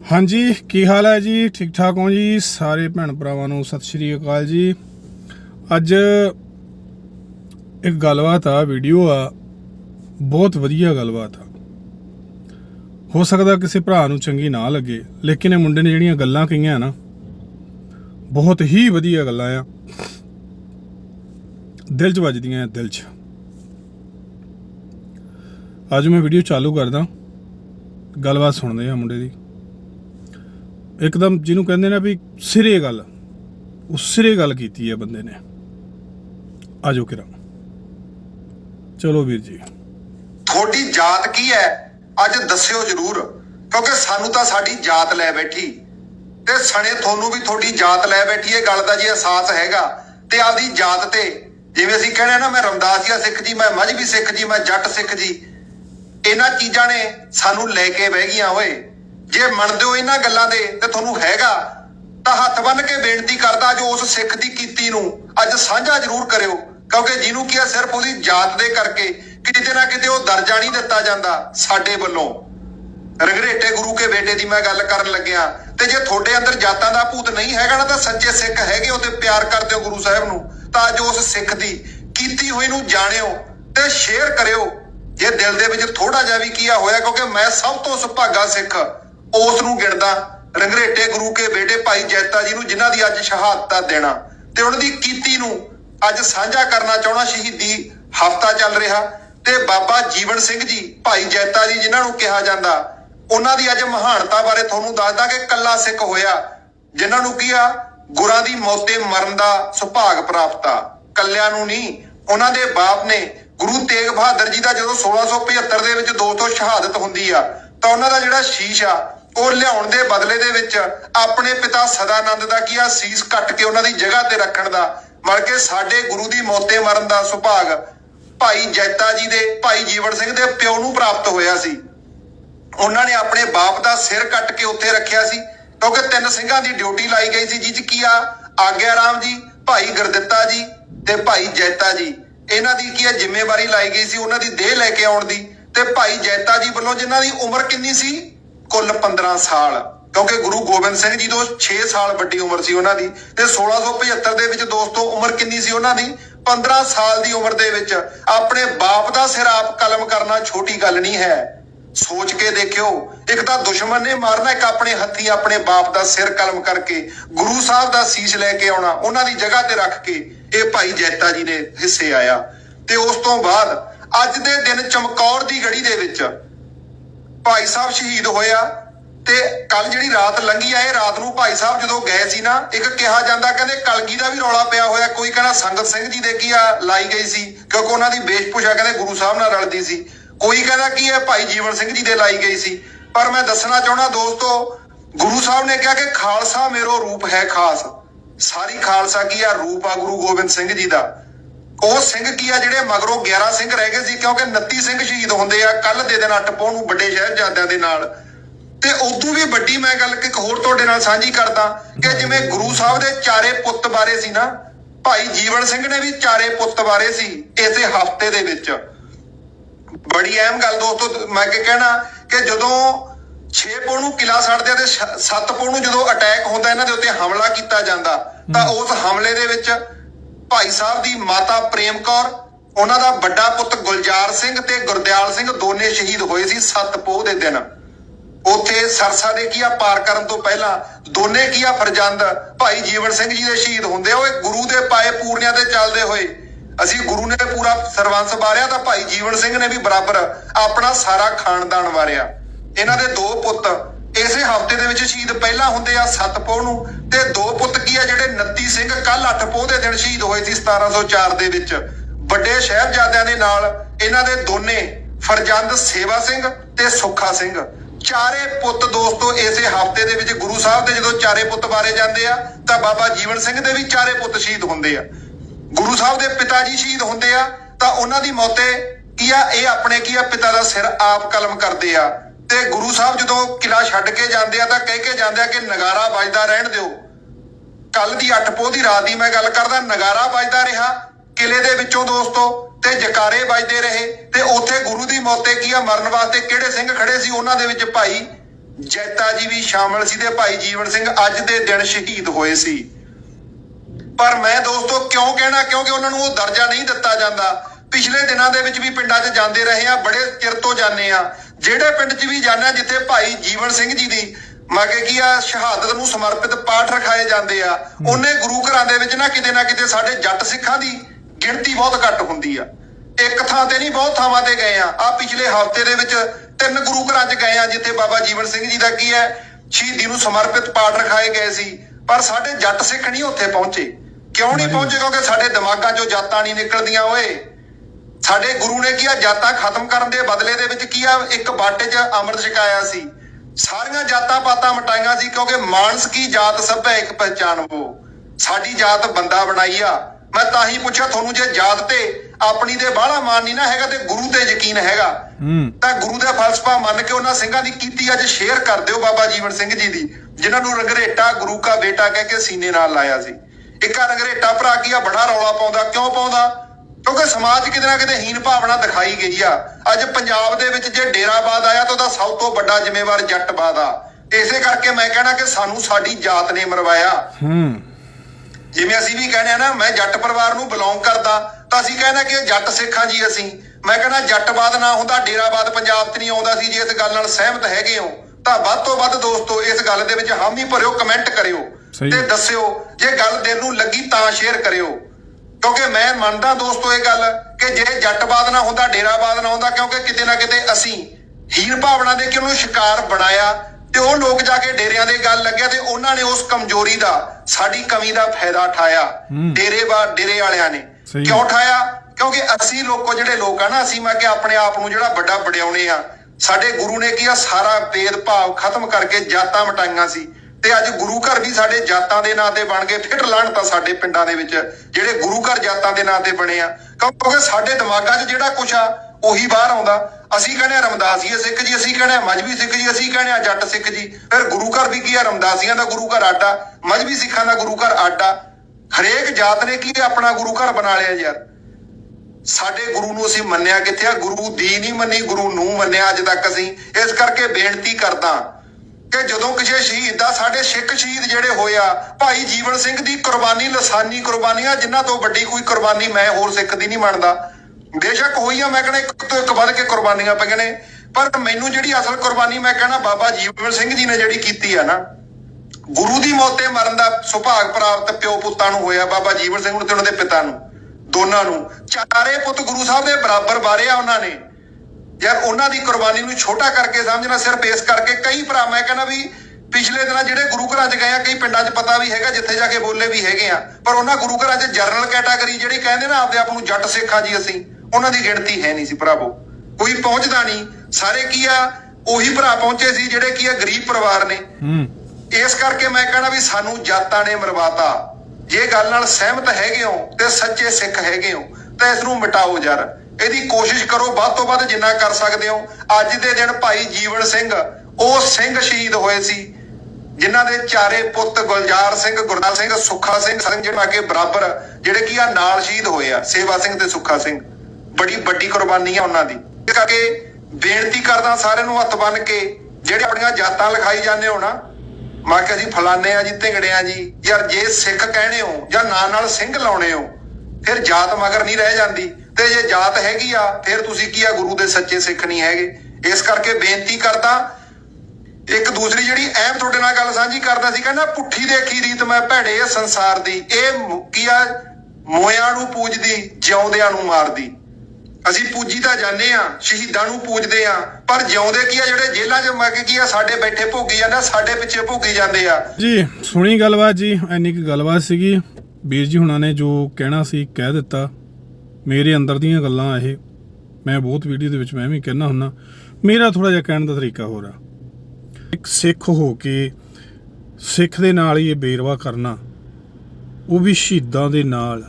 ਹਾਂਜੀ, ਕੀ ਹਾਲ ਹੈ ਜੀ? ਠੀਕ ਠਾਕ ਹੋ ਜੀ? ਸਾਰੇ ਭੈਣ ਭਰਾਵਾਂ ਨੂੰ ਸਤਿ ਸ਼੍ਰੀ ਅਕਾਲ ਜੀ। ਅੱਜ ਇੱਕ ਗੱਲਬਾਤ ਆ, ਵੀਡੀਓ ਆ। ਬਹੁਤ ਵਧੀਆ ਗੱਲਬਾਤ ਆ। ਹੋ ਸਕਦਾ ਕਿਸੇ ਭਰਾ ਨੂੰ ਚੰਗੀ ਨਾ ਲੱਗੇ, ਲੇਕਿਨ ਇਹ ਮੁੰਡੇ ਨੇ ਜਿਹੜੀਆਂ ਗੱਲਾਂ ਕਹੀਆਂ ਨਾ, ਬਹੁਤ ਹੀ ਵਧੀਆ ਗੱਲਾਂ ਆ। ਦਿਲ 'ਚ ਵੱਜਦੀਆਂ ਆ, ਦਿਲ 'ਚ। ਅੱਜ ਮੈਂ ਵੀਡੀਓ ਚਾਲੂ ਕਰਦਾ। ਗੱਲਬਾਤ ਸੁਣਦੇ ਆ ਮੁੰਡੇ ਦੀ। ਇੱਕਦਮ ਜਿਹਨੂੰ ਕਹਿੰਦੇ ਨੇ ਵੀ ਸਿਰੇ ਗੱਲ, ਉਹ ਸਿਰੇ ਗੱਲ ਕੀਤੀ ਹੈ ਬੰਦੇ ਨੇ। ਆਜੋ ਕਿਰਾ। ਚਲੋ ਵੀਰ ਜੀ। ਤੁਹਾਡੀ ਜਾਤ ਕੀ ਹੈ? ਅੱਜ ਦੱਸਿਓ ਜਰੂਰ, ਕਿਉਂਕਿ ਸਾਨੂੰ ਤਾਂ ਸਾਡੀ ਜਾਤ ਲੈ ਬੈਠੀ। ਤੇ ਸਣੇ ਤੁਹਾਨੂੰ ਵੀ ਤੁਹਾਡੀ ਜਾਤ ਲੈ ਬੈਠੀ, ਇਹ ਗੱਲ ਦਾ ਜੀ ਅਹਿਸਾਸ ਹੈਗਾ, ਤੇ ਆਪਦੀ ਜਾਤ ਤੇ। ਜਿਵੇਂ ਅਸੀਂ ਕਹਿੰਦੇ ਨਾ, ਮੈਂ ਰਮਦਾਸੀਆ ਸਿੱਖ ਜੀ, ਮੈਂ ਮਜਬੀ ਸਿੱਖ ਜੀ, ਮੈਂ ਜੱਟ ਸਿੱਖ ਜੀ। ਇਹਨਾਂ ਚੀਜ਼ਾਂ ਨੇ ਸਾਨੂੰ ਲੈ ਕੇ ਬਹਿ ਗਈਆਂ ਓਏ। ਜੇ ਮੰਨਦੇ ਹੋ ਇਹਨਾਂ ਗੱਲਾਂ ਦੇ ਤੇ ਤੁਹਾਨੂੰ ਹੈਗਾ, ਤਾਂ ਹੱਥ ਬੰਨ ਕੇ ਬੇਨਤੀ ਕਰਦਾ ਜੋ ਉਸ ਸਿੱਖ ਦੀ ਕੀਤੀ ਨੂੰ ਅੱਜ ਸਾਂਝਾ ਜ਼ਰੂਰ ਕਰਿਓ, ਕਿਉਂਕਿ ਜਿਹਨੂੰ ਕੀ ਆ ਸਿਰਫ ਉਹਦੀ ਜਾਤ ਦੇ ਕਰਕੇ ਕਿਤੇ ਨਾ ਕਿਤੇ ਉਹ ਦਰਜਾ ਨਹੀਂ ਦਿੱਤਾ ਜਾਂਦਾ ਸਾਡੇ ਵੱਲੋਂ। ਰਗਰੇਟੇ ਗੁਰੂ ਕੇ ਬੇਟੇ ਦੀ ਮੈਂ ਗੱਲ ਕਰਨ ਲੱਗਿਆ, ਤੇ ਜੇ ਤੁਹਾਡੇ ਅੰਦਰ ਜਾਤਾਂ ਦਾ ਭੂਤ ਨਹੀਂ ਹੈਗਾ ਨਾ, ਤਾਂ ਸੱਚੇ ਸਿੱਖ ਹੈਗੇ ਹੋ ਤੇ ਪਿਆਰ ਕਰਦੇ ਹੋ ਗੁਰੂ ਸਾਹਿਬ ਨੂੰ, ਤਾਂ ਜੋ ਉਸ ਸਿੱਖ ਦੀ ਕੀਤੀ ਹੋਈ ਨੂੰ ਜਾਣਿਓ ਤੇ ਸ਼ੇਅਰ ਕਰਿਓ। ਜੇ ਦਿਲ ਦੇ ਵਿੱਚ ਥੋੜਾ ਜਿਹਾ ਵੀ ਕੀਆ ਹੋਇਆ, ਕਿਉਂਕਿ ਮੈਂ ਸਭ ਤੋਂ ਸੁਭਾਗਾ ਸਿੱਖ ਉਸ ਨੂੰ ਗਿਣਦਾ, ਰੰਗਰੇਟੇ ਗੁਰੂ ਕੇ ਬੇਟੇ ਭਾਈ ਜੈਤਾ ਜੀ ਨੂੰ ਜਿਨ੍ਹਾਂ ਦੀ ਅੱਜ ਸ਼ਹਾਦਤਾਂ ਦੇਣਾ ਤੇ ਉਹਨਾਂ ਦੀ ਕੀਤੀ ਨੂੰ ਅੱਜ ਸਾਂਝਾ ਕਰਨਾ ਚਾਹਣਾ ਸ਼ਹੀਦੀ ਹਫਤਾ ਚੱਲ ਰਿਹਾ ਤੇ ਬਾਬਾ ਜੀਵਨ ਸਿੰਘ ਜੀ, ਭਾਈ ਜੈਤਾ ਜੀ ਜਿਨ੍ਹਾਂ ਨੂੰ ਕਿਹਾ ਜਾਂਦਾ, ਉਹਨਾਂ ਦੀ ਅੱਜ ਮਹਾਨਤਾ ਬਾਰੇ ਤੁਹਾਨੂੰ ਦੱਸਦਾ ਕਿ ਕੱਲਾ ਸਿੱਖ ਹੋਇਆ, ਜਿਨ੍ਹਾਂ ਨੂੰ ਕੀ ਆ, ਗੁਰਾਂ ਦੀ ਮੌਤੇ ਮਰਨ ਦਾ ਸੁਭਾਗ ਪ੍ਰਾਪਤ ਆ। ਕੱਲਿਆਂ ਨੂੰ ਨਹੀਂ, ਉਹਨਾਂ ਦੇ ਬਾਪ ਨੇ ਗੁਰੂ ਤੇਗ ਬਹਾਦਰ ਜੀ ਦਾ ਜਦੋਂ 1675 ਦੇ ਵਿੱਚ ਦੋ ਤੋਂ ਸ਼ਹਾਦਤ ਹੁੰਦੀ ਆ, ਤਾਂ ਉਹਨਾਂ ਦਾ ਜਿਹੜਾ ਸ਼ੀਸ਼ ਆ ਉਹ ਲਿਆਉਣ ਦੇ ਬਦਲੇ ਦੇ ਵਿੱਚ ਆਪਣੇ ਪਿਤਾ ਸਦਾਨੰਦ ਦਾ ਕੀ ਆ? ਸੀਸ ਕੱਟ ਕੇ ਉਹਨਾਂ ਦੀ ਜਗ੍ਹਾ ਤੇ ਰੱਖਣ ਦਾ। ਮੜ ਕੇ ਸਾਡੇ ਗੁਰੂ ਦੀ ਮੌਤੇ ਮਰਨ ਦਾ ਸੁਭਾਗ ਭਾਈ ਜੈਤਾ ਜੀ ਦੇ, ਭਾਈ ਜੀਵਨ ਸਿੰਘ ਦੇ ਪਿਓ ਨੂੰ ਪ੍ਰਾਪਤ ਹੋਇਆ ਸੀ। ਉਹਨਾਂ ਨੇ ਆਪਣੇ ਬਾਪ ਦਾ ਸਿਰ ਕੱਟ ਕੇ ਉੱਥੇ ਰੱਖਿਆ ਸੀ, ਕਿਉਂਕਿ ਤਿੰਨ ਸਿੰਘਾਂ ਦੀ ਡਿਊਟੀ ਲਾਈ ਗਈ ਸੀ। ਜਿਹ ਕੀ ਆ? ਆਗਿਆ ਰਾਮ ਜੀ, ਭਾਈ ਗੁਰਦਿੱਤਾ ਜੀ ਤੇ ਭਾਈ ਜੈਤਾ ਜੀ। ਇਹਨਾਂ ਦੀ ਕੀ ਆ? ਜ਼ਿੰਮੇਵਾਰੀ ਲਾਈ ਗਈ ਸੀ। ਉਹਨਾਂ ਦੀ ਦੇਹ ਲੈ ਕੇ ਆਉਣ ਦੀ। ਤੇ ਭਾਈ ਜੈਤਾ ਜੀ ਵੱਲੋਂ ਜਿਨ੍ਹਾਂ ਦੀ ਉਮਰ ਕਿੰਨੀ ਸੀ? ਕੁੱਲ 15 ਸਾਲ, ਕਿਉਂਕਿ ਗੁਰੂ ਗੋਬਿੰਦ ਸਿੰਘ ਜੀ ਤੋਂ 6 ਸਾਲ ਵੱਡੀ ਉਮਰ ਸੀ ਉਹਨਾਂ ਦੀ ਤੇ 1675 ਦੇ ਵਿੱਚ ਦੋਸਤੋ ਉਮਰ ਕਿੰਨੀ ਸੀ ਉਹਨਾਂ ਦੀ? 15 ਸਾਲ ਦੀ ਉਮਰ ਦੇ ਵਿੱਚ। ਆਪਣੇ ਬਾਪ ਦਾ ਸਿਰ ਆਪ ਕਲਮ ਕਰਨਾ ਛੋਟੀ ਗੱਲ ਨਹੀਂ ਹੈ। ਸੋਚ ਕੇ ਦੇਖਿਓ, ਇੱਕ ਤਾਂ ਦੁਸ਼ਮਣ ਨੇ ਮਾਰਨਾ, ਇੱਕ ਆਪਣੇ ਹੱਥੀ ਆਪਣੇ ਬਾਪ ਦਾ ਸਿਰ ਕਲਮ ਕਰਕੇ ਗੁਰੂ ਸਾਹਿਬ ਦਾ ਸੀਸ ਲੈ ਕੇ ਆਉਣਾ, ਉਹਨਾਂ ਦੀ ਜਗ੍ਹਾ ਤੇ ਰੱਖ ਕੇ ਇਹ ਭਾਈ ਜੈਤਾ ਜੀ ਦੇ ਹਿੱਸੇ ਆਇਆ। ਤੇ ਉਸ ਤੋਂ ਬਾਅਦ ਅੱਜ ਦੇ ਦਿਨ ਚਮਕੌਰ ਦੀ ਗੜੀ ਦੇ ਵਿੱਚ ਭਾਈ ਸਾਹਿਬ ਸ਼ਹੀਦ ਹੋਇਆ ਤੇ ਕੱਲ ਜਿਹੜੀ ਰਾਤ ਲੰਘੀ ਆ, ਇਹ ਰਾਤ ਨੂੰ ਭਾਈ ਸਾਹਿਬ ਜਦੋਂ ਗਏ ਸੀ ਨਾ, ਇੱਕ ਕਿਹਾ ਜਾਂਦਾ ਕਹਿੰਦੇ ਕਲਗੀ ਦਾ ਵੀ ਰੌਲਾ ਪਿਆ ਹੋਇਆ, ਕੋਈ ਕਹਿੰਦਾ ਸੰਗਤ ਸਿੰਘ ਜੀ ਦੇ ਕੀ ਆ, ਲਾਈ ਗਈ ਸੀ, ਕਿਉਂਕਿ ਉਹਨਾਂ ਦੀ ਵੇਸ਼ਭੂਸ਼ਾ ਕਹਿੰਦੇ ਗੁਰੂ ਸਾਹਿਬ ਨਾਲ ਰਲਦੀ ਸੀ। ਕੋਈ ਕਹਿੰਦਾ ਕੀ ਹੈ ਭਾਈ ਜੀਵਨ ਸਿੰਘ ਜੀ ਦੇ ਲਾਈ ਗਈ ਸੀ। ਪਰ ਮੈਂ ਦੱਸਣਾ ਚਾਹਣਾ ਦੋਸਤੋ, ਗੁਰੂ ਸਾਹਿਬ ਨੇ ਕਿਹਾ ਕਿ ਖਾਲਸਾ ਮੇਰੋ ਰੂਪ ਹੈ ਖਾਸ। ਸਾਰੀ ਖਾਲਸਾ ਕੀ ਆ, ਰੂਪ ਆ ਗੁਰੂ ਗੋਬਿੰਦ ਸਿੰਘ ਜੀ ਦਾ। ਉਹ ਸਿੰਘ ਕੀ ਆ ਜਿਹੜੇ ਮਗਰੋਂ 11 ਸਿੰਘ ਰਹਿ ਗਏ ਸੀ ਕਿਉਂਕਿ 29 ਸਿੰਘ ਸ਼ਹੀਦ ਹੁੰਦੇ ਆ ਕੱਲ ਦੇ ਦਿਨ ਅੱਠ ਨੂੰ ਵੱਡੇ ਸ਼ਹਿਬਜ਼ਾਦਿਆਂ ਦੇ ਨਾਲ। ਤੇ ਉਦੋਂ ਵੀ ਵੱਡੀ ਮੈਂ ਗੱਲ ਇੱਕ ਹੋਰ ਤੁਹਾਡੇ ਨਾਲ ਸਾਂਝੀ ਕਰਦਾ ਕਿ ਜਿਵੇਂ ਗੁਰੂ ਸਾਹਿਬ ਦੇ ਚਾਰੇ ਪੁੱਤ ਬਾਰੇ ਸੀ ਨਾ ਭਾਈ ਜੀਵਨ ਸਿੰਘ ਨੇ ਵੀ ਚਾਰੇ ਪੁੱਤ ਬਾਰੇ ਸੀ ਇਸੇ ਹਫ਼ਤੇ ਦੇ ਵਿੱਚ। ਬੜੀ ਅਹਿਮ ਗੱਲ ਦੋਸਤੋ ਮੈਂ ਕੀ ਕਹਿਣਾ ਕਿ ਜਦੋਂ 6 ਪੌਂ ਨੂੰ ਕਿਲਾ ਆ ਤੇ 7 ਪੌਂ ਨੂੰ ਜਦੋਂ ਅਟੈਕ ਹੁੰਦਾ ਇਹਨਾਂ ਦੇ ਉੱਤੇ ਹਮਲਾ ਕੀਤਾ ਜਾਂਦਾ ਤਾਂ ਉਸ ਹਮਲੇ ਦੇ ਵਿੱਚ ਭਾਈ ਸਾਹਿਬ ਦੀ ਮਾਤਾ ਪ੍ਰੇਮ ਕੌਰ, ਉਹਨਾਂ ਦਾ ਵੱਡਾ ਪੁੱਤ ਗੁਲਜ਼ਾਰ ਸਿੰਘ ਤੇ ਗੁਰਦਿਆਲ ਸਿੰਘ ਦੋਨੇ ਸ਼ਹੀਦ ਹੋਏ ਸੀ 7 ਪੋਹ ਦੇ ਦਿਨ। ਉੱਥੇ ਸਰਸਾ ਦੇ ਕੀ ਪਾਰ ਕਰਨ ਤੋਂ ਪਹਿਲਾਂ ਦੋਨੇ ਕੀ ਫਰਜ਼ੰਦ ਭਾਈ ਜੀਵਨ ਸਿੰਘ ਜੀ ਦੇ ਸ਼ਹੀਦ ਹੁੰਦੇ ਆ ਉਹ ਗੁਰੂ ਦੇ ਪਾਏ ਪੂਰਨਿਆਂ ਤੇ ਚੱਲਦੇ ਹੋਏ। ਅਸੀਂ ਗੁਰੂ ਨੇ ਪੂਰਾ ਸਰਵੰਸ ਵਾਰਿਆ ਤਾਂ ਭਾਈ ਜੀਵਨ ਸਿੰਘ ਨੇ ਵੀ ਬਰਾਬਰ ਆਪਣਾ ਸਾਰਾ ਖਾਨਦਾਨ ਵਾਰਿਆ। ਇਹਨਾਂ ਦੇ ਦੋ ਪੁੱਤ ਇਸੇ ਹਫ਼ਤੇ ਦੇ ਵਿੱਚ ਸ਼ਹੀਦ ਪਹਿਲਾਂ ਹੁੰਦੇ ਆ ਸੱਤ ਪੋਹ ਨੂੰ ਤੇ ਦੋ ਪੁੱਤ ਕੀ ਆ ਜਿਹੜੇ 29 ਸਿੰਘ ਕੱਲ 8 ਪੋਹ ਦੇ ਦਿਨ ਸ਼ਹੀਦ ਹੋਏ ਸੀ 1704 ਦੇ ਵਿੱਚ। ਵੱਡੇ ਸ਼ਹਿਬਜ਼ਾਦਿਆਂ ਦੇ ਨਾਲ ਇਹਨਾਂ ਦੇ ਦੋਨੇ ਫਰਜ਼ੰਦ ਸੇਵਾ ਸਿੰਘ ਤੇ ਸੁੱਖਾ ਸਿੰਘ। ਚਾਰੇ ਪੁੱਤ ਦੋਸਤੋ, ਇਸੇ ਹਫ਼ਤੇ ਦੇ ਵਿੱਚ ਗੁਰੂ ਸਾਹਿਬ ਦੇ ਜਦੋਂ ਚਾਰੇ ਪੁੱਤ ਬਾਰੇ ਜਾਂਦੇ ਆ, ਤਾਂ ਬਾਬਾ ਜੀਵਨ ਸਿੰਘ ਦੇ ਵੀ ਚਾਰੇ ਪੁੱਤ ਸ਼ਹੀਦ ਹੁੰਦੇ ਆ। ਗੁਰੂ ਸਾਹਿਬ ਦੇ ਪਿਤਾ ਜੀ ਸ਼ਹੀਦ ਹੁੰਦੇ ਆ, ਤਾਂ ਉਹਨਾਂ ਦੀ ਮੌਤੇ ਕੀ ਆ? ਇਹ ਆਪਣੇ ਕੀ ਆ? ਪਿਤਾ ਦਾ ਸਿਰ ਆਪ ਕਲਮ ਕਰਦੇ ਆ। ਤੇ ਗੁਰੂ ਸਾਹਿਬ ਜਦੋਂ ਕਿਲਾ ਛੱਡ ਕੇ ਜਾਂਦੇ ਆ ਤਾਂ ਕਹਿ ਕੇ ਜਾਂਦੇ ਆ ਕਿ ਨਗਾਰਾ ਵੱਜਦਾ ਰਹਿਣ ਦਿਓ। ਕੱਲ ਦੀ 8 ਪੋਹ ਦੀ ਰਾਤ ਦੀ ਮੈਂ ਗੱਲ ਕਰਦਾ, ਨਗਾਰਾ ਵੱਜਦਾ ਰਿਹਾ ਕਿਲੇ ਦੇ ਵਿੱਚੋਂ ਦੋਸਤੋ ਤੇ ਜਕਾਰੇ ਵੱਜਦੇ ਰਹੇ ਤੇ ਉੱਥੇ ਗੁਰੂ ਦੀ ਮੌਤੇ ਕੀ ਆ, ਮਰਨ ਵਾਸਤੇ ਕਿਹੜੇ ਸਿੰਘ ਖੜੇ ਸੀ ਉਹਨਾਂ ਦੇ ਵਿੱਚ ਭਾਈ ਜੈਤਾ ਜੀ ਵੀ ਸ਼ਾਮਲ ਸੀ ਤੇ ਭਾਈ ਜੀਵਨ ਸਿੰਘ ਅੱਜ ਦੇ ਦਿਨ ਸ਼ਹੀਦ ਹੋਏ ਸੀ। ਪਰ ਮੈਂ ਦੋਸਤੋ ਕਿਉਂ ਕਹਿਣਾ, ਕਿਉਂਕਿ ਉਹਨਾਂ ਨੂੰ ਉਹ ਦਰਜਾ ਨਹੀਂ ਦਿੱਤਾ ਜਾਂਦਾ। ਪਿਛਲੇ ਦਿਨਾਂ ਦੇ ਵਿੱਚ ਵੀ ਪਿੰਡਾਂ 'ਚ ਜਾਂਦੇ ਰਹੇ ਆ ਬੜੇ ਚਿਰ ਤੋਂ ਜਾਂਦੇ ਆ ਜਿਹੜੇ ਪਿੰਡ 'ਚ ਵੀ ਜਾਂਦੇ ਆ ਜਿੱਥੇ ਭਾਈ ਜੀਵਨ ਸਿੰਘ ਜੀ ਦੀ ਮਾਗੇ ਕੀ ਆ ਸ਼ਹਾਦਤ ਨੂੰ ਸਮਰਪਿਤ ਪਾਠ ਰਖਾਏ ਜਾਂਦੇ ਆ ਉਹਨੇ ਗੁਰੂ ਘਰਾਂ ਦੇ ਵਿੱਚ ਨਾ ਕਿਤੇ ਨਾ ਕਿਤੇ ਸਾਡੇ ਜੱਟ ਸਿੱਖਾਂ ਦੀ ਗਿਣਤੀ ਬਹੁਤ ਘੱਟ ਹੁੰਦੀ ਆ। ਇੱਕ ਥਾਂ ਤੇ ਨਹੀਂ ਬਹੁਤ ਥਾਵਾਂ ਤੇ ਗਏ ਆ ਆ ਪਿਛਲੇ ਹਫ਼ਤੇ ਦੇ ਵਿੱਚ ਤਿੰਨ ਗੁਰੂ ਘਰਾਂ 'ਚ ਗਏ ਆ ਜਿੱਥੇ ਬਾਬਾ ਜੀਵਨ ਸਿੰਘ ਜੀ ਦਾ ਕੀ ਹੈ ਸ਼ਹੀਦੀ ਨੂੰ ਸਮਰਪਿਤ ਪਾਠ ਰਖਾਏ ਗਏ ਸੀ। ਪਰ ਸਾਡੇ ਜੱਟ ਸਿੱਖ ਨਹੀਂ ਉੱਥੇ ਪਹੁੰਚੇ। ਕਿਉਂ ਨਹੀਂ ਪਹੁੰਚੇ? ਕਿਉਂਕਿ ਸਾਡੇ ਦਿਮਾਗਾਂ 'ਚੋਂ ਜਾਤਾਂ ਨਹੀਂ ਨਿਕਲਦੀਆਂ ਓਏ। ਸਾਡੇ ਗੁਰੂ ਨੇ ਕੀ ਆ ਜਾਤਾਂ ਖਤਮ ਕਰਨ ਦੇ ਬਦਲੇ ਦੇ ਵਿੱਚ ਕੀ ਆ ਇੱਕ ਬਾਟੇ 'ਚ ਅੰਮ੍ਰਿਤ ਛਕਾਇਆ ਸੀ। ਸਾਰੀਆਂ ਜਾਤਾਂ ਪਾਤਾਂ ਮਟਾਈਆਂ ਸੀ ਕਿਉਂਕਿ ਮਾਨਸ ਕੀ ਜਾਤ ਸਭ ਇੱਕ ਪਹਿਚਾਨਵੋ ਸਾਡੀ ਜਾਤ ਬੰਦਾ ਬਣਾਈ ਆ। ਮੈਂ ਤਾਂ ਹੀ ਪੁੱਛਿਆ ਤੁਹਾਨੂੰ ਜੇ ਜਾਤ ਤੇ ਆਪਣੀ ਦੇ ਬਾਹਲਾ ਮਾਨ ਨਹੀਂ ਨਾ ਹੈਗਾ ਤੇ ਗੁਰੂ ਤੇ ਯਕੀਨ ਹੈਗਾ। ਤਾਂ ਗੁਰੂ ਦਾ ਫਲਸਫਾ ਮੰਨ ਕੇ ਉਹਨਾਂ ਸਿੰਘਾਂ ਦੀ ਕੀਤੀ ਅੱਜ ਸ਼ੇਅਰ ਕਰ ਦਿਓ ਬਾਬਾ ਜੀਵਨ ਸਿੰਘ ਜੀ ਦੀ ਜਿਨ੍ਹਾਂ ਨੂੰ ਰੰਗਰੇਟਾ ਗੁਰੂ ਕਾ ਬੇਟਾ ਕਹਿ ਕੇ ਸੀਨੇ ਨਾਲ ਲਾਇਆ ਸੀ। ਇੱਕ ਰੰਗਰੇਟਾ ਭਰਾ ਕੀ ਆ ਬੜਾ ਰੌਲਾ ਪਾਉਂਦਾ। ਕਿਉਂ ਪਾਉਂਦਾ? ਕਿਉਂਕਿ ਸਮਾਜ 'ਚ ਕਿਤੇ ਨਾ ਕਿਤੇ ਹੀਨ ਭਾਵਨਾ ਦਿਖਾਈ ਗਈ ਆ। ਅੱਜ ਪੰਜਾਬ ਦੇ ਵਿੱਚ ਜੇ ਡੇਰਾਬਾਦ ਆਇਆ ਤਾਂ ਉਹਦਾ ਸਭ ਤੋਂ ਵੱਡਾ ਜ਼ਿੰਮੇਵਾਰ ਜੱਟਬਾਦ ਆ। ਇਸੇ ਕਰਕੇ ਮੈਂ ਕਹਿਣਾ ਕਿ ਸਾਨੂੰ ਸਾਡੀ ਜਾਤ ਨੇ ਮਰਵਾਇਆ। ਹੂੰ। ਜਿਵੇਂ ਅਸੀਂ ਵੀ ਕਹਿੰਦੇ ਆ ਨਾ ਮੈਂ ਜੱਟ ਪਰਿਵਾਰ ਨੂੰ ਬਿਲੋਂਗ ਕਰਦਾ ਤਾਂ ਅਸੀਂ ਕਹਿੰਦੇ ਕਿ ਜੱਟ ਸਿੱਖਾਂ ਜੀ ਅਸੀਂ। ਮੈਂ ਕਹਿੰਦਾ ਜੱਟਵਾਦ ਨਾ ਹੁੰਦਾ ਡੇਰਾਬਾਦ ਪੰਜਾਬ 'ਚ ਨਹੀਂ ਆਉਂਦਾ ਸੀ ਜੇ ਇਸ ਗੱਲ ਨਾਲ ਸਹਿਮਤ ਹੈਗੇ ਹੋ ਤਾਂ ਵੱਧ ਤੋਂ ਵੱਧ ਦੋਸਤੋ ਇਸ ਗੱਲ ਦੇ ਵਿੱਚ ਹਾਮੀ ਭਰਿਓ ਕਮੈਂਟ ਕਰਿਓ। ਤੇ ਦੱਸਿਓ ਜੇ ਗੱਲ ਦਿਲ ਨੂੰ ਲੱਗੀ ਤਾਂ ਸ਼ੇਅਰ ਕਰਿਓ। ਕਿਉਂਕਿ ਮੈਂ ਮੰਨਦਾ ਦੋਸਤੋ ਇਹ ਗੱਲ ਕਿ ਜੇ ਜੱਟਵਾਦ ਨਾ ਹੁੰਦਾ ਡੇਰਾਬਾਦ ਨਾ ਹੁੰਦਾ ਕਿਉਂਕਿ ਕਿਤੇ ਨਾ ਕਿਤੇ ਅਸੀਂ ਹੀਨ ਭਾਵਨਾ ਦੇ ਕਿ ਉਹਨੂੰ ਸ਼ਿਕਾਰ ਬਣਾਇਆ ਤੇ ਉਹ ਲੋਕ ਜਾ ਕੇ ਡੇਰਿਆਂ ਦੇ ਗੱਲ ਲੱਗਿਆ ਤੇ ਉਹਨਾਂ ਨੇ ਉਸ ਕਮਜ਼ੋਰੀ ਦਾ ਸਾਡੀ ਕਮੀ ਦਾ ਫਾਇਦਾ ਉਠਾਇਆ। ਹੂੰ। ਡੇਰੇ ਬਾ ਡੇਰੇ ਵਾਲਿਆਂ ਨੇ। ਕਿਉਂ ਉਠਾਇਆ? ਕਿਉਂਕਿ ਅਸੀਂ ਲੋਕੋ ਜਿਹੜੇ ਲੋਕ ਆ ਨਾ ਅਸੀਂ ਮੈਂ ਕਿ ਆਪਣੇ ਆਪ ਨੂੰ ਜਿਹੜਾ ਵੱਡਾ ਵਡਿਆਉਣੇ ਆ। ਸਾਡੇ ਗੁਰੂ ਨੇ ਕੀ ਆ ਸਾਰਾ ਭੇਦਭਾਵ ਖਤਮ ਕਰਕੇ ਜਾਤਾਂ ਮਟਾਈਆਂ ਸੀ। ਤੇ ਅੱਜ ਗੁਰੂ ਘਰ ਵੀ ਸਾਡੇ ਜਾਤਾਂ ਦੇ ਨਾਂ ਤੇ ਬਣ ਗਏ, ਫਿਰ ਲਾਹਣਤਾ ਸਾਡੇ ਪਿੰਡਾਂ ਦੇ ਵਿੱਚ ਜਿਹੜੇ ਗੁਰੂ ਘਰ ਜਾਤਾਂ ਦੇ ਨਾਂ ਤੇ ਬਣੇ ਆ। ਕਿਉਂਕਿ ਸਾਡੇ ਦਿਮਾਗਾਂ 'ਚ ਜਿਹੜਾ ਕੁਛ ਆ, ਉਹੀ ਬਾਹਰ ਆਉਂਦਾ। ਅਸੀਂ ਕਹਿੰਦੇ ਆ ਰਮਦਾਸੀਏ ਸਿੱਖ ਜੀ, ਅਸੀਂ ਕਹਿੰਦੇ ਮਜਬੀ ਸਿੱਖ ਜੀ, ਅਸੀਂ ਕਹਿੰਦੇ ਆ ਜੱਟ ਸਿੱਖ ਜੀ। ਫਿਰ ਗੁਰੂ ਘਰ ਵੀ ਕੀ ਆ, ਰਮਦਾਸੀਆਂ ਦਾ ਗੁਰੂ ਘਰ ਆਡਾ ਮਜਬੀ ਸਿੱਖਾਂ ਦਾ ਗੁਰੂ ਘਰ ਆਡਾ ਹਰੇਕ ਜਾਤ ਨੇ ਕੀ ਆਪਣਾ ਗੁਰੂ ਘਰ ਬਣਾ ਲਿਆ ਯਾਰ। ਸਾਡੇ ਗੁਰੂ ਨੂੰ ਅਸੀਂ ਮੰਨਿਆ ਕਿੱਥੇ ਆ? ਗੁਰੂ ਦੀ ਨਹੀਂ ਮੰਨੀ, ਗੁਰੂ ਨੂੰ ਮੰਨਿਆ ਅੱਜ ਤੱਕ ਅਸੀਂ। ਇਸ ਕਰਕੇ ਬੇਨਤੀ ਕਰਦਾ ਕਿ ਜਦੋਂ ਕਿਸੇ ਸ਼ਹੀਦ ਦਾ ਸਾਡੇ ਸਿੱਖ ਸ਼ਹੀਦ ਜਿਹੜੇ ਹੋਇਆ ਭਾਈ ਜੀਵਨ ਸਿੰਘ ਦੀ ਕੁਰਬਾਨੀ, ਲਸਾਨੀ ਕੁਰਬਾਨੀਆਂ ਜਿਨ੍ਹਾਂ ਤੋਂ ਵੱਡੀ ਕੋਈ ਕੁਰਬਾਨੀ ਮੈਂ ਹੋਰ ਸਿੱਖ ਦੀ ਨਹੀਂ ਮੰਨਦਾ। ਬੇਸ਼ੱਕ ਹੋਈ ਆ ਮੈਂ ਕਹਿੰਦਾ ਇੱਕ ਤੋਂ ਇੱਕ ਵੱਧ ਕੇ ਕੁਰਬਾਨੀਆਂ ਪਈਆਂ ਨੇ, ਪਰ ਮੈਨੂੰ ਜਿਹੜੀ ਅਸਲ ਕੁਰਬਾਨੀ ਮੈਂ ਕਹਿੰਦਾ ਬਾਬਾ ਜੀਵਨ ਸਿੰਘ ਜੀ ਨੇ ਜਿਹੜੀ ਕੀਤੀ ਆ ਨਾ, ਗੁਰੂ ਦੀ ਮੌਤ ਤੇ ਮਰਨ ਦਾ ਸੁਭਾਗ ਪ੍ਰਾਪਤ ਪਿਓ ਪੁੱਤਾਂ ਨੂੰ ਹੋਇਆ, ਬਾਬਾ ਜੀਵਨ ਸਿੰਘ ਨੂੰ ਤੇ ਉਹਨਾਂ ਦੇ ਪਿਤਾ ਨੂੰ, ਦੋਨਾਂ ਨੂੰ। ਚਾਰੇ ਪੁੱਤ ਗੁਰੂ ਸਾਹਿਬ ਦੇ ਬਰਾਬਰ ਵਾਰਿਆ ਉਹਨਾਂ ਨੇ। ਯਾਰ ਉਹਨਾਂ ਦੀ ਕੁਰਬਾਨੀ ਨੂੰ ਛੋਟਾ ਕਰਕੇ ਸਮਝਣਾ ਸਿਰਫ ਇਸ ਕਰਕੇ ਕਈ ਭਰਾ ਮੈਂ ਕਹਿੰਦਾ ਵੀ ਪਿਛਲੇ ਦਿਨਾਂ ਜਿਹੜੇ ਗੁਰੂ ਘਰਾਂ 'ਚ ਗਏ ਆ ਕਈ ਪਿੰਡਾਂ 'ਚ ਪਤਾ ਵੀ ਹੈਗਾ ਜਿੱਥੇ ਜਾ ਕੇ ਬੋਲੇ ਵੀ ਹੈਗੇ ਆ। ਪਰ ਉਹਨਾਂ ਗੁਰੂ ਘਰਾਂ 'ਚ ਜਰਨਲ ਕੈਟਾਗਰੀ ਜਿਹੜੀ ਕਹਿੰਦੇ ਨਾ ਆਪਦੇ ਆਪ ਨੂੰ ਜੱਟ ਸਿੱਖਾਂ ਜੀ ਅਸੀਂ ਉਹਨਾਂ ਦੀ ਗਿਣਤੀ ਹੈ ਨਹੀਂ ਸੀ ਭਰਾਵੋ। ਕੋਈ ਪਹੁੰਚਦਾ ਨਹੀਂ। ਸਾਰੇ ਕੀ ਆ ਉਹੀ ਭਰਾ ਪਹੁੰਚੇ ਸੀ ਜਿਹੜੇ ਕੀ ਆ ਗਰੀਬ ਪਰਿਵਾਰ ਨੇ। ਇਸ ਕਰਕੇ ਮੈਂ ਕਹਿਣਾ ਵੀ ਸਾਨੂੰ ਜਾਤਾਂ ਨੇ ਮਰਵਾਤਾ। ਜੇ ਗੱਲ ਨਾਲ ਸਹਿਮਤ ਹੈਗੇ ਹੋ ਤੇ ਸੱਚੇ ਸਿੱਖ ਹੈਗੇ ਹੋ ਤਾਂ ਇਸ ਨੂੰ ਮਿਟਾਓ ਯਾਰ ਇਹਦੀ ਕੋਸ਼ਿਸ਼ ਕਰੋ, ਵੱਧ ਤੋਂ ਵੱਧ ਜਿੰਨਾ ਕਰ ਸਕਦੇ ਹੋ। ਅੱਜ ਦੇ ਦਿਨ ਭਾਈ ਜੀਵਨ ਸਿੰਘ, ਉਹ ਸਿੰਘ ਸ਼ਹੀਦ ਹੋਏ ਸੀ, ਜਿਨ੍ਹਾਂ ਦੇ ਚਾਰੇ ਪੁੱਤ ਗੁਲਜ਼ਾਰ ਸਿੰਘ ਗੁਰਦਾਸ ਸਿੰਘ, ਸੁੱਖਾ ਸਿੰਘ ਸਿੰਘ ਜਿਹੜੇ ਅੱਗੇ ਬਰਾਬਰ, ਜਿਹੜੇ ਕੀ ਆ ਨਾਲ ਸ਼ਹੀਦ ਹੋਏ ਆ, ਸੇਵਾ ਸਿੰਘ ਤੇ ਸੁੱਖਾ ਸਿੰਘ। ਬੜੀ ਵੱਡੀ ਕੁਰਬਾਨੀ ਆ ਉਹਨਾਂ ਦੀ। ਇਸ ਕਰਕੇ ਬੇਨਤੀ ਕਰਦਾ ਸਾਰਿਆਂ ਨੂੰ ਹੱਥ ਬੰਨ ਕੇ, ਜਿਹੜੇ ਆਪਣੀਆਂ ਜਾਤਾਂ ਲਿਖਾਈ ਜਾਂਦੇ ਹੋ ਨਾ, ਮੈਂ ਕਿਹਾ ਜੀ, ਫਲਾਣੇ ਆ ਜੀ, ਢਿੰਗੜੇ ਆ ਜੀ, ਯਾਰ ਜੇ ਸਿੱਖ ਕਹਿਣੇ ਹੋ ਜਾਂ ਨਾਂ ਨਾਲ ਸਿੰਘ ਲਾਉਣੇ ਹੋ, ਫਿਰ ਜਾਤ ਮਗਰ ਨਹੀਂ ਰਹਿ ਜਾਂਦੀ। ਤੇ ਜੇ ਜਾਤ ਹੈਗੀ ਆ ਫਿਰ ਤੁਸੀਂ ਕੀ ਆ ਗੁਰੂ ਦੇ ਸੱਚੇ ਸਿੱਖ ਨਹੀਂ ਹੈਗੇ। ਇਸ ਕਰਕੇ ਬੇਨਤੀ ਕਰਦਾ ਇੱਕ ਦੂਸਰੀ ਜਿਹੜੀ ਅਹਿਮ ਤੁਹਾਡੇ ਨਾਲ ਗੱਲ ਸਾਂਝੀ ਕਰਦਾ ਸੀ ਕਹਿੰਦਾ ਪੁੱਠੀ ਦੇਖੀ ਰੀਤ ਮੈਂ ਭੈੜੇ ਸੰਸਾਰ ਦੀ ਇਹ ਕੀ ਆ ਮੋਇਆਂ ਨੂੰ ਪੂਜਦੀ ਜਿਉਂਦਿਆਂ ਨੂੰ ਮਾਰਦੀ। ਅਸੀਂ ਪੂਜੀ ਤਾਂ ਜਾਂਦੇ ਆ ਸ਼ਹੀਦਾਂ ਨੂੰ ਪੂਜਦੇ ਆ ਪਰ ਜਿਉਂਦੇ ਕੀ ਆ ਜਿਹੜੇ ਜੇਲ੍ਹਾਂ 'ਚ ਮੱਕ ਕੀ ਆ ਸਾਡੇ ਬੈਠੇ ਭੋਗੀ ਜਾਂਦੇ ਆ, ਸਾਡੇ ਪਿੱਛੇ ਭੋਗੀ ਜਾਂਦੇ ਆ। ਜੀ ਸੁਣੀ ਗੱਲਬਾਤ ਜੀ ਐਨੀ ਕੁ ਗੱਲਬਾਤ ਸੀਗੀ। ਵੀਰ ਜੀ ਹੁਣਾਂ ਨੇ ਜੋ ਕਹਿਣਾ ਸੀ ਕਹਿ ਦਿੱਤਾ। ਮੇਰੇ ਅੰਦਰ ਦੀਆਂ ਗੱਲਾਂ ਇਹ, ਮੈਂ ਬਹੁਤ ਵੀਡੀਓ ਦੇ ਵਿੱਚ ਮੈਂ ਵੀ ਕਹਿਣਾ ਹੁੰਨਾ ਮੇਰਾ ਥੋੜਾ ਜਿਹਾ ਕਹਿਣ ਦਾ ਤਰੀਕਾ ਹੋਰ ਆ। ਇੱਕ ਸਿੱਖ ਹੋ ਕੇ ਸਿੱਖ ਦੇ ਨਾਲ ਹੀ ਇਹ ਬੇਰਵਾ ਕਰਨਾ, ਉਹ ਵੀ ਸ਼ਹੀਦਾਂ ਦੇ ਨਾਲ,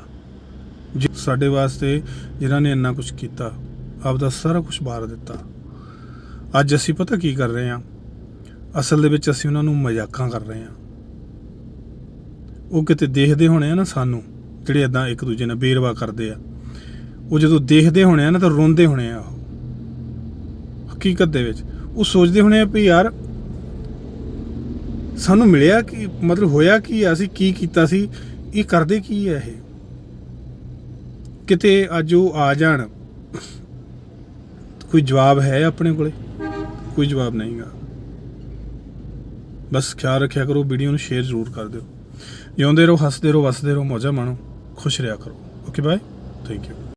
ਜਿ- ਸਾਡੇ ਵਾਸਤੇ ਜਿਨ੍ਹਾਂ ਨੇ ਇੰਨਾ ਕੁਝ ਕੀਤਾ, ਆਪਦਾ ਸਾਰਾ ਕੁਝ ਬਾਰ ਦਿੱਤਾ। ਅੱਜ ਅਸੀਂ ਪਤਾ ਕੀ ਕਰ ਰਹੇ ਹਾਂ? ਅਸਲ ਦੇ ਵਿੱਚ ਅਸੀਂ ਉਹਨਾਂ ਨੂੰ ਮਜ਼ਾਕਾਂ ਕਰ ਰਹੇ ਹਾਂ। ਉਹ ਕਿਤੇ ਦੇਖਦੇ ਹੋਣੇ ਆ ਨਾ ਸਾਨੂੰ, ਜਿਹੜੇ ਇਦਾਂ ਇੱਕ ਦੂਜੇ ਨਾਲ ਬੇਰਵਾ ਕਰਦੇ ਆ। ਉਹ ਜਦੋਂ ਦੇਖਦੇ ਹੋਣੇ ਆ ਨਾ ਤਾਂ ਰੋਂਦੇ ਹੋਣੇ ਆ ਉਹ। ਹਕੀਕਤ ਦੇ ਵਿੱਚ। ਉਹ ਸੋਚਦੇ ਹੋਣੇ ਆ ਵੀ ਯਾਰ ਸਾਨੂੰ ਮਿਲਿਆ ਕਿ ਮਤਲਬ ਹੋਇਆ ਕੀ ਆ, ਅਸੀਂ ਕੀ ਕੀਤਾ ਸੀ ਇਹ ਕਰਦੇ ਕੀ ਹੈ ਇਹ? ਕਿਤੇ ਅੱਜ ਉਹ ਆ ਜਾਣ ਕੋਈ ਜਵਾਬ ਹੈ ਆਪਣੇ ਕੋਲੇ? ਕੋਈ ਜਵਾਬ ਨਹੀਂਗਾ ਬਸ ਖਿਆਲ ਰੱਖਿਆ ਕਰੋ ਵੀਡੀਓ ਨੂੰ ਸ਼ੇਅਰ ਜ਼ਰੂਰ ਕਰ ਦਿਓ। ਜਿਉਂਦੇ ਰਹੋ ਹੱਸਦੇ ਰਹੋ ਵਸਦੇ ਰਹੋ ਮੌਜਾਂ ਮਾਣੋ ਖੁਸ਼ ਰਿਹਾ ਕਰੋ। Okay bye thank you